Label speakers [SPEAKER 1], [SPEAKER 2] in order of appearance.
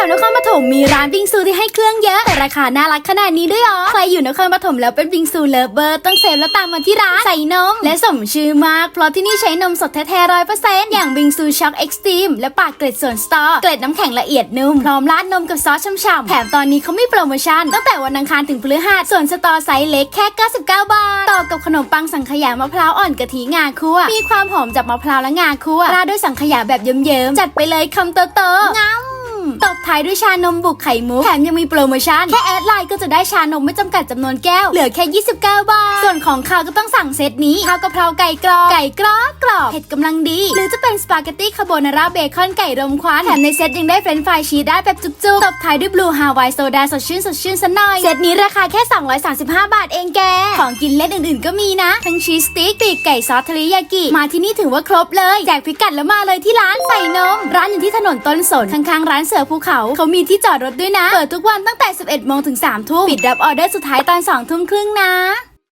[SPEAKER 1] ถวนครปฐมมีร้านบิงซูที่ให้เครื่องเยอะแต่ราคาน่ารักขนาดนี้ด้วยเหรอ ใครอยู่นครปฐมแล้วเป็นบิงซูเลิฟเบอร์ต้องเซฟแล้วตามมาที่ร้านใส่นม และสมชื่อมาก เพราะที่นี่ใช้นมสดแท้ๆร้อยเปอร์เซ็นต์อย่างบิงซูช็อกเอ็กซ์ตรีมและปากเกล็ดส่วนสตอเกล็ดน้ำแข็งละเอียดนุ่ม พร้อมราดนมกับซอสช่ำๆแถมตอนนี้เขามีโปรโมชั่น ตั้งแต่วันอังคารถึงพฤหัสส่วนสตอไซส์เล็กแค่ 99 บาท ต่อกับขนมปังสังขยามะพร้าวอ่อนกะทิงาคั่วมีความหอมจากมะพร้าวและงาคั่วราดด้วยสังขยาแบบเยิ้มๆจัดไปเลยคำโตๆงาม ตบท้ายด้วยชานมบุกไข่มุก แถมยังมีโปรโมชั่น แค่แอดไลน์ก็จะได้ชานมไม่จำกัดจำนวนแก้ว เหลือแค่ 29 บาท ส่วนของข้าวก็ต้องสั่งเซตนี้ ข้าวกะเพราไก่กรอบ ไก่กรอบกรอบ เผ็ดกำลังดี หรือจะเป็นสปาเกตตี้คาโบนาร่าเบคอนไก่รมควัน แถมในเซตยังได้เฟรนช์ฟรายชีสได้แบบจุกๆ ตบท้ายด้วยบลูฮาวายโซดาสดชื่นสดชื่นสักหน่อย เซตนี้ราคาแค่ 235 บาทเองแก ของกินเล่นอื่นๆ ก็มีนะ ทั้งชีสสติ๊กปีกไก่ซอสเทริยากิ มาที่นี่ถือว่าครบเลย แจกพิกัดแล้วมาเลยที่ร้านใส่นม ร้านอยู่ที่ถนนต้นสนข้างๆร้านเสือภูเขา เขามีที่จอดรถด้วยนะ เปิดทุกวันตั้งแต่ 11โมงถึง3ทุ่มปิดรับออเดอร์สุดท้ายตอน2ทุ่มครึ่งนะ